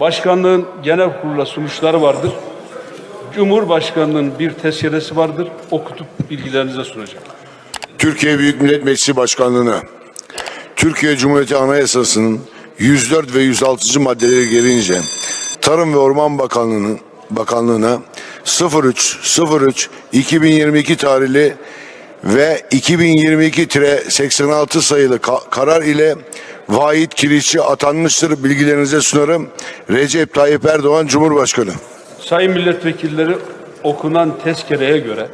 Başkanlığın genel kurula sunuşları vardır. Cumhurbaşkanlığının bir tezkeresi vardır. Okutup bilgilerinize sunacağım. Türkiye Büyük Millet Meclisi Başkanlığı'na Türkiye Cumhuriyeti Anayasası'nın 104 ve 106. maddeleri gelince Tarım ve Orman Bakanlığı'nın Bakanlığı'na 03 03 2022 tarihli ve 2022-86 sayılı ka- karar ile Vahit Kiliççi atanmıştır bilgilerinize sunarım. Recep Tayyip Erdoğan Cumhurbaşkanı. Sayın milletvekilleri okunan tezkereye göre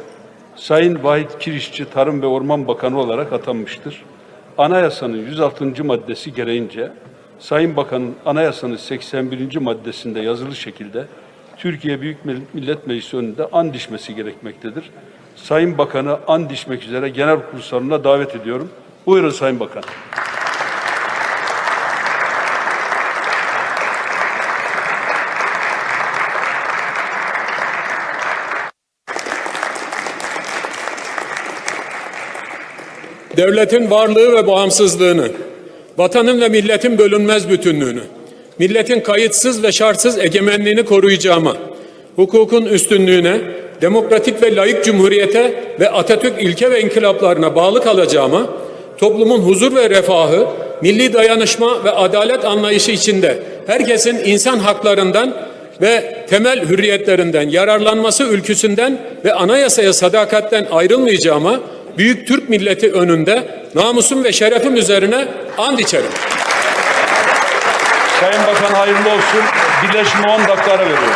Sayın Vahit Kirişçi Tarım ve Orman Bakanı olarak atanmıştır. Anayasanın 106. maddesi gereğince Sayın Bakan'ın anayasanın 81. maddesinde yazılı şekilde Türkiye Büyük Millet Meclisi önünde and içmesi gerekmektedir. Sayın Bakan'ı and içmek üzere genel kurul davet ediyorum. Buyurun Sayın Bakan. devletin varlığı ve bağımsızlığını, vatanın ve milletin bölünmez bütünlüğünü, milletin kayıtsız ve şartsız egemenliğini koruyacağıma, hukukun üstünlüğüne, demokratik ve layık cumhuriyete ve Atatürk ilke ve inkılaplarına bağlı kalacağıma, toplumun huzur ve refahı, milli dayanışma ve adalet anlayışı içinde herkesin insan haklarından ve temel hürriyetlerinden yararlanması ülküsünden ve anayasaya sadakatten ayrılmayacağıma büyük Türk milleti önünde namusum ve şerefim üzerine and içerim. Sayın Bakan hayırlı olsun. Birleşme 10 dakika ara veriyorum.